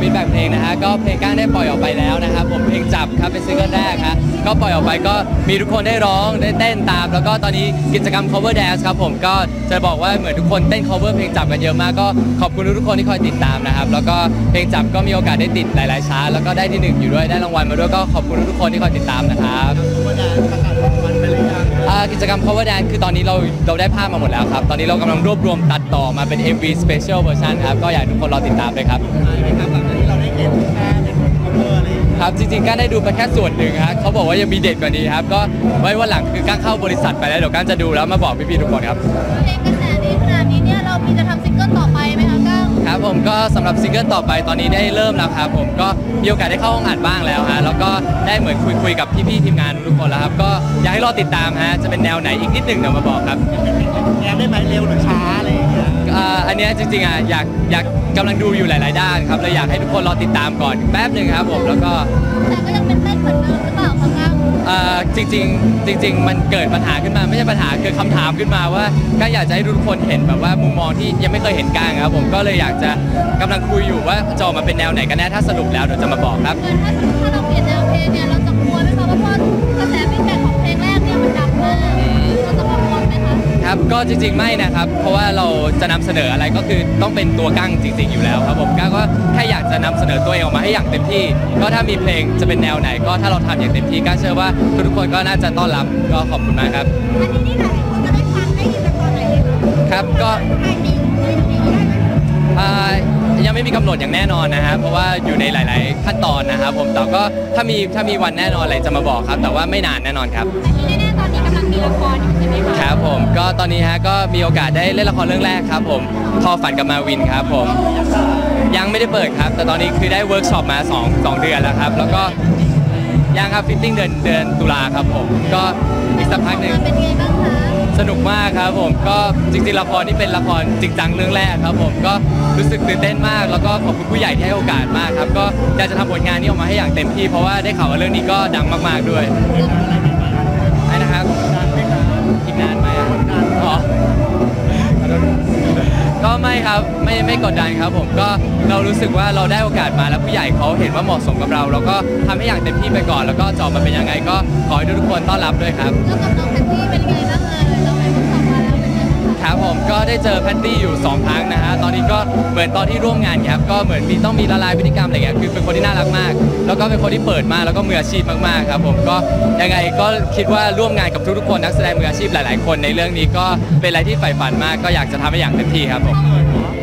ฟีดแบ็กเพลงนะฮะก็เพลงก้างได้ปล่อยออกไปแล้วนะครับผมเพลงจับครับเป็นซิงเกิลแรกฮะก็ปล่อยออกไปก็มีทุกคนได้ร้องได้เต้นตาม แล้วก็ตอนนี้กิจกรรม cover dance ครับผมก็จะบอกว่าเหมือนทุกคนเต้น cover เพลงจับกันเยอะมากก็ขอบคุณทุกคนที่คอยติดตามนะครับแล้วก็เพลงจับก็มีโอกาสได้ติดหลายๆชาร์ตแล้วก็ได้ที่หนึ่งอยู่ด้วยได้รางวัลมาด้วยก็ขอบคุณทุกคนที่คอยติดตามนะครับ กิจกรรม cover dance คือตอนนี้เราเราได้ภาพมาหมดแล้วครับ ตอนนี้เรากำลังรวบรวมตัดต่อมาเป็น MV special version ครับ ก็อยากให้ทุกคนรอติดตามด้วยครับ ครับ จริงๆก้านได้ดูไปแค่ส่วนหนึ่งครับเขาบอกว่ายังมีเด็ดกว่านี้ครับ ก็ไว้วันหลังคือก้านเข้าบริษัทไปแล้วเดี๋ยวก้านจะดูแล้วมาบอกพี่ๆทุกคนครับ เพลงกระแสดีขนาดนี้เนี่ยเรามีจะทำซิงเกิลต่อไปไหม คะก้างครับผมก็สำหรับซิงเกิลต่อไปตอนนี้ได้เริ่มแล้วครับผมก็มีโอกาสได้เข้าห้องอัดบ้างแล้วฮะแล้วก็ได้เหมือนคุยคุยกับพี่ๆทีมงานทุกคนแล้วครับก็อยากให้รอติดตามฮะจะเป็นแนวไหนอีกนิดหนึ่งเดี๋ยวมาบอกครับแย้มได้ไหมเร็วหรือช้าอะไรอย่างเงี้ยอ่าอันเนี้ยจริงๆอะอยากอยากกำลังดูอยู่หลาย ๆ ด้านครับเลยอยากให้ทุกคนรอติดตามก่อนแป๊บหนึ่งครับผมแล้วก็แต่ก็ยังเป็นเต้นเหมือนเดิมหรือเปล่าคะก้าง อ่าจริงๆจริง ๆ มันเกิดปัญหาขึ้นมาไม่ใช่ปัญหาคือคำถามขึ้นมาว่าก็อยากจะให้ทุกคนเห็นแบบว่ามุมมองที่ยังไม่เคยเห็นก้างครับผมก็เลยอยากจะกำลังคุยอยู่ว่าจะออกมาเป็นแนวไหนกันแน่ถ้าสรุปแล้วเดี๋ยวจะมาบอกครับ ถ้าถ้าเราเปลี่ยนแนวเพลงเนี่ยเราจะกลัวไหมคะว่าพรากระแสฟีดแบ็กของเพลงแรกเนี่ยมันดังมาก คะครับก็จริงๆไม่นะครับ เพราะว่าเราจะนำเสนออะไรก็คือต้องเป็นตัวกั้งจริง ๆ อยู่แล้วครับผมก้างก็แค่อยากจะนำเสนอตัวเองออกมาให้อย่างเต็มที่ ก็ถ้ามีเพลงจะเป็นแนวไหน ก็ถ้าเราทำอย่างเต็มที่ก้างเชื่อว่าทุกๆคนก็น่าจะต้อนรับก็ขอบคุณมากครับอันนี้นี่หลายคนจะได้ฟังได้ยินจากตอนไหนดีคะครับก็ไอ้ปีได้ปีได้ไหมอ่า ยังไม่มีกำหนดอย่างแน่นอนนะฮะเพราะว่าอยู่ในหลาย ๆ ขั้นตอนนะครับผมแต่ก็ถ้ามีถ้ามีวันแน่นอนอะไรจะมาบอกครับ แต่ว่าไม่นานแน่นอนครับแต่ที่แน่ๆตอนนี้กำลังมีละครอยู่ใช่ไหมคะครับผมก็ตอนนี้ฮะก็มีโอกาสได้เล่นละครเรื่องแรกครับ ผมทอฝันกับมาวินครับผมยังไม่ได้เปิดครับ แต่ตอนนี้คือได้เวิร์กช็อปมา2 2 เดือนแล้วครับ แล้วก็ยังครับฟิตติ้งเดือนเดือนตุลาครับผมก็อีกสักพักหนึ่ง เป็นไงบ้างคะ สนุกมากครับผมก็จริงๆละครนี่เป็นละครจริงจังเรื่องแรกครับผมก็ รู้สึกตื่นเต้นมาก แล้วก็ขอบคุณผู้ใหญ่ที่ให้โอกาสมากครับ ก็อยากจะทำผลงานนี้ออกมาให้อย่างเต็มที่ เพราะว่าได้ข่าวว่าเรื่องนี้ก็ดังมากๆด้วยไอ้นะครับอีกนานไหมอะอ๋อก็ไม่ครับไม่ไม่กดดันครับ ผมก็เรารู้สึกว่าเราได้โอกาสมาแล้วผู้ใหญ่เขาเห็นว่าเหมาะสมกับเรา เราก็ทำให้อย่างเต็มที่ไปก่อน แล้วก็จอบมาเป็นยังไง ก็ขอให้ทุกคนต้อนรับด้วยครับแล้วกับน้องแพตตี้เป็นไงบ้างเอ่ยเราไปทดสอบมาแล้วเป็นไงบ้างคะครับผมก็ได้เจอแพตตี้อยู่ 2 ครั้งนะฮะตอนนี้ ก็เหมือนตอนที่ร่วมงานครับก็เหมือนมีต้องมีละลายพฤติกรรมอะไรเงี้ยคือเป็นคนที่น่ารักมาก แล้วก็เป็นคนที่เปิดมากแล้วก็มืออาชีพมากๆครับผมก็ยังไงก็คิดว่าร่วมงานกับทุกๆคนนักแสดงมืออาชีพหลาย ๆ คนในเรื่องนี้ก็เป็นอะไรที่ใฝ่ฝันมากก็อยากจะทำให้อย่างเต็มที่ครับผม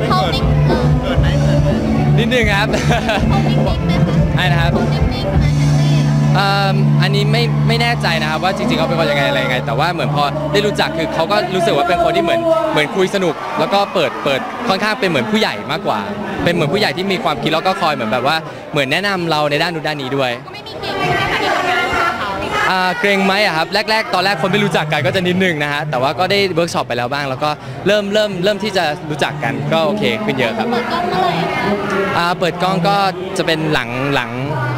เขานิ่งเออเกิดไหมเกิดไหมนิดนึงครับเขานิ่งๆไหมคะใช่นะครับเขานิ่งๆไหมแพตตี้ เอิ่มอันนี้ไม่ไม่แน่ใจนะครับว่าจริงๆเขาเป็นคนยังไงอะไรยังไง แต่ว่าเหมือนพอได้รู้จักคือเขาก็รู้สึกว่าเป็นคนที่เหมือนเหมือนคุยสนุก แล้วก็เปิดเปิดค่อนข้างเป็นเหมือนผู้ใหญ่มากกว่า เป็นเหมือนผู้ใหญ่ที่มีความคิดแล้วก็คอยเหมือนแบบว่าเหมือนแนะนำเราในด้านนู้นด้านนี้ด้วยก็ไม่มีเก่งใช่ไหมคะที่ทำงานกับเขาอ่าเกรงไหมอะครับแรก ๆ ตอนแรกคนไม่รู้จักกันก็จะนิดนึงนะฮะแต่ว่าก็ได้เวิร์กช็อปไปแล้วบ้าง แล้วก็เริ่มเริ่มเริ่มที่จะรู้จักกันก็โอเคขึ้นเยอะครับเปิดกล้องเมื่อไหร่คะอ่าเปิดกล้องก็จะเป็นหลังหลัง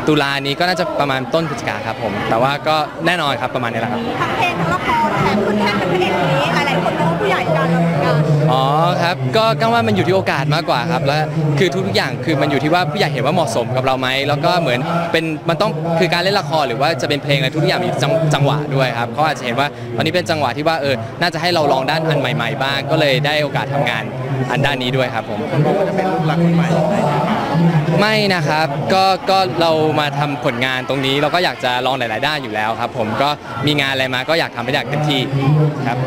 ตุลานี้ก็น่าจะประมาณต้นพฤศจิกาครับผม แต่ว่าก็แน่นอนครับประมาณนี้แหละครับ ทั้งเพลงทั้งละครแถมคุณแค่เป็นพระเอกคนนี้หลายๆคนมองว่าผู้ใหญ่กันเราเหมือนกันอ๋อครับก็กังว่ามันอยู่ที่โอกาสมากกว่าครับแล้วคือทุกๆอย่างคือมันอยู่ที่ว่าผู้ใหญ่เห็นว่าเหมาะสมกับเราไหมแล้วก็เหมือนเป็นมันต้องคือการเล่นละครหรือว่าจะเป็นเพลงอะไรทุกๆอย่างมีจังจังหวะด้วยครับเขาอาจจะเห็นว่าตอนนี้เป็นจังหวะที่ว่าเออน่าจะให้เราลองด้านอันใหม่ ๆ บ้าง ก็เลยได้โอกาสทำงานอันด้านนี้ด้วยครับผม คนมองว่าจะเป็นลูกหลักคนใหม่ ไรอย่างเงี้ยไม่นะครับก็ก็เรามาทำผลงานตรงนี้เราก็อยากจะลองหลาย ๆ ด้านอยู่แล้วครับ ผมก็มีงานอะไรมาก็อยากทำให้ได้อย่างเต็มที่ครับ